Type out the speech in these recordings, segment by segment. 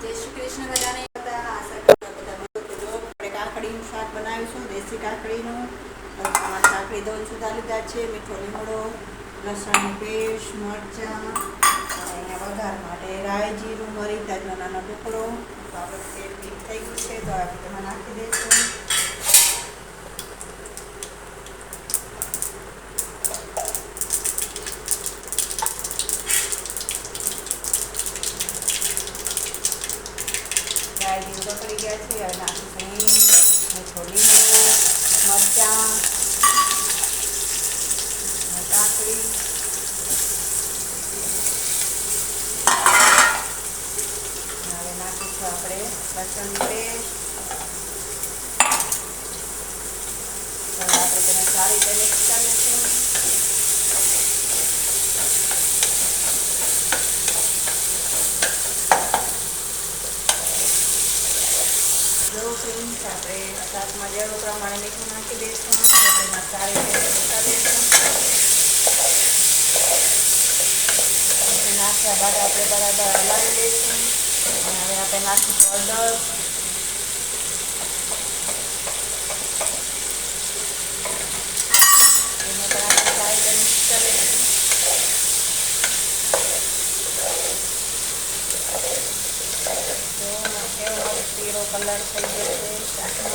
શ્રી કૃષ્ણ, બધાને કાકડીનું શાક બનાવીશું, દેશી કાકડીનું. કાકડી દોન સુધા લીધા છે, મીઠો લીમડો, લસણની પેસ્ટ, મરચાં અહીંયા વઘાર માટે રાઈ, જીરું મરી તાજનો નાનો ટુકડો. તો આપણે થઈ ગયું છે, તો આપણે તેમાં નાખી દઈશું. રાઈ જીરો પકડી ગયા છે અને આખી હિંગ લીમડો મરચાં કાકડી. હવે નાખીશું આપણે લસણ પેસ્ટ. આપણે તેને સારી રીતે મિક્સ કરી જો ફ્રેન્ડ્સ આપણે પ્રમાણે મીઠું નાખી દઈશું. તેમાં સારી દઈશું નાખ્યા બાદ આપણે બરાબર હલાવી લઈશું. અને હવે આપણે નાખીશું હળદર એને પણ આપણે સારી રીતે મિક્સ કરી લઈશું જો કેવો કલર થઈ ગયો છે શાકનો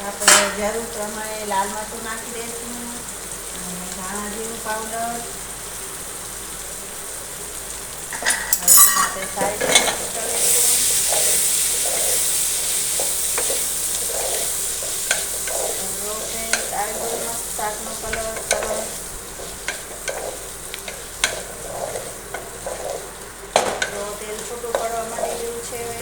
આપણે જરૂર પ્રમાણે લાલ મરચું નાખી દઈશું અને ધાણા જીરું પાવડર આપણે સારી રીતે મિક્સ કરી લઈશું. તો જો ફ્રેન્ડ્સ આવી ગયો મસ્ત શાકનો કલર સરસ તો તેલ છૂટું પડવા માંડી ગયું છે હવે.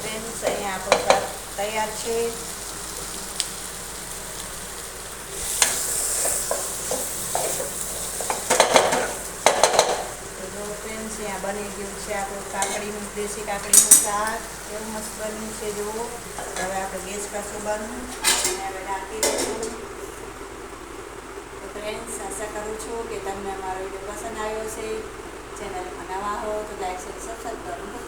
ફ્રેન્ડ્સ અહીંયા આપણું શાક તૈયાર છે. તો જો ફ્રેન્ડ્સ અહીંયા બની ગયું છે આપણું કાકડીનું, દેશી કાકડીનું શાક. કેવું મસ્ત બન્યું છે જુઓ. હવે આપણે ગેસ પાછું બંધ અને હવે ઢાંકી દઈશું. તો ફ્રેન્ડ્સ આશા કરું છું કે તમને મારો વીડિયો પસંદ આવ્યો છે ચેનલમાં નવા હો તો લાઈક સબસ્ક્રાઈબ કરવાનું